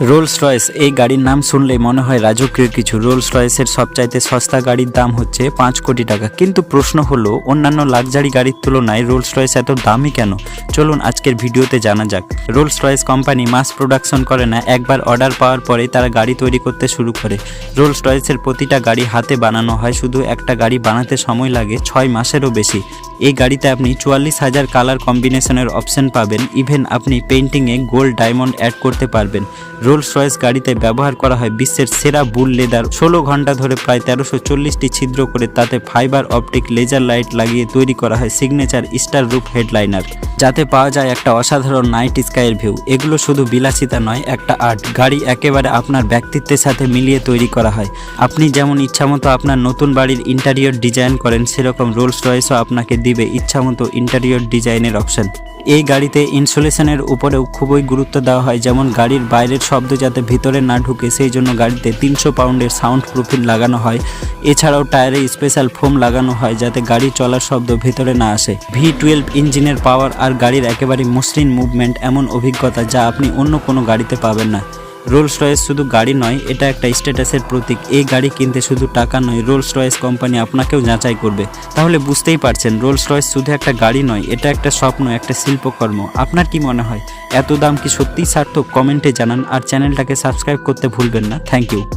Rolls Royce এই গাড়ির নাম শুনলেই মনে হয় রাজকীয় কিছু। রোলস রয়েসের সবচাইতে সস্তা গাড়ির দাম হচ্ছে পাঁচ কোটি টাকা। কিন্তু প্রশ্ন হলো, অন্যান্য লাক্সারি গাড়ির তুলনায় রোলস রয়েস এত দামি কেন? চলুন আজকের ভিডিওতে জানা যাক। Rolls Royce company mass production করে না, একবার অর্ডার পাওয়ার পরে তারা গাড়ি তৈরি করতে শুরু করে। রোলস রয়েসের প্রতিটা গাড়ি হাতে বানানো হয়, শুধু একটা গাড়ি বানাতে সময় লাগে ছয় মাসেরও বেশি। এই গাড়িতে আপনি চুয়াল্লিশ হাজার কালার কম্বিনেশনের অপশন পাবেন। ইভেন আপনি পেন্টিংয়ে গোল্ড ডায়মন্ড অ্যাড করতে পারবেন। রোলস রয়েস গাড়িতে ব্যবহার করা হয় বিশ্বের সেরা বুল লেদার ষোলো ঘণ্টা ধরে প্রায় তেরোশো চল্লিশটি ছিদ্র করে তাতে ফাইবার অপটিক লেজার লাইট লাগিয়ে তৈরি করা হয়। সিগনেচার স্টার রুপ হেডলাইনার যাতে পাওয়া যায় একটা অসাধারণ নাইট স্কাইয়ের ভিউ। এগুলো শুধু বিলাসিতা নয়, একটা আর্ট। গাড়ি একেবারে আপনার ব্যক্তিত্বের সাথে মিলিয়ে তৈরি করা হয়। আপনি যেমন ইচ্ছামতো আপনার নতুন বাড়ির ইন্টারিয়র ডিজাইন করেন, সেরকম রোলস রয়েসও আপনাকে দিবে ইচ্ছামতো ইন্টারিয়র ডিজাইনের অপশন এই গাড়িতে ইনসুলেশনের উপরেও খুবই গুরুত্ব দেওয়া হয়, যেমন গাড়ির বাইরের শব্দ যাতে ভিতরে না ঢুকে, সেই জন্য গাড়িতে তিনশো পাউন্ডের সাউন্ড প্রুফিল লাগানো হয়। এছাড়াও টায়ারে স্পেশাল ফোম লাগানো হয় যাতে গাড়ি চলার শব্দ ভিতরে না আসে। ভি টুয়েলভ ইঞ্জিনের পাওয়ার আর গাড়ির একেবারে মসৃণ মুভমেন্ট এমন অভিজ্ঞতা যা আপনি অন্য কোনো গাড়িতে পাবেন না। রোলস রয়েস শুধু গাড়ি নয়, এটা একটা স্ট্যাটাসের প্রতীক। এই গাড়ি কিনতে শুধু টাকা নয় রোলস রয়েস কোম্পানি আপনাকেও যাচাই করবে। তাহলে বুঝতেই পারছেন রোলস রয়েস শুধু একটা গাড়ি নয়, এটা একটা স্বপ্ন, একটা শিল্পকর্ম। আপনার কি মনে হয়? এত দাম কি সত্যিই সার্থক? কমেন্টে জানান আর চ্যানেলটাকে সাবস্ক্রাইব করতে ভুলবেন না। Thank you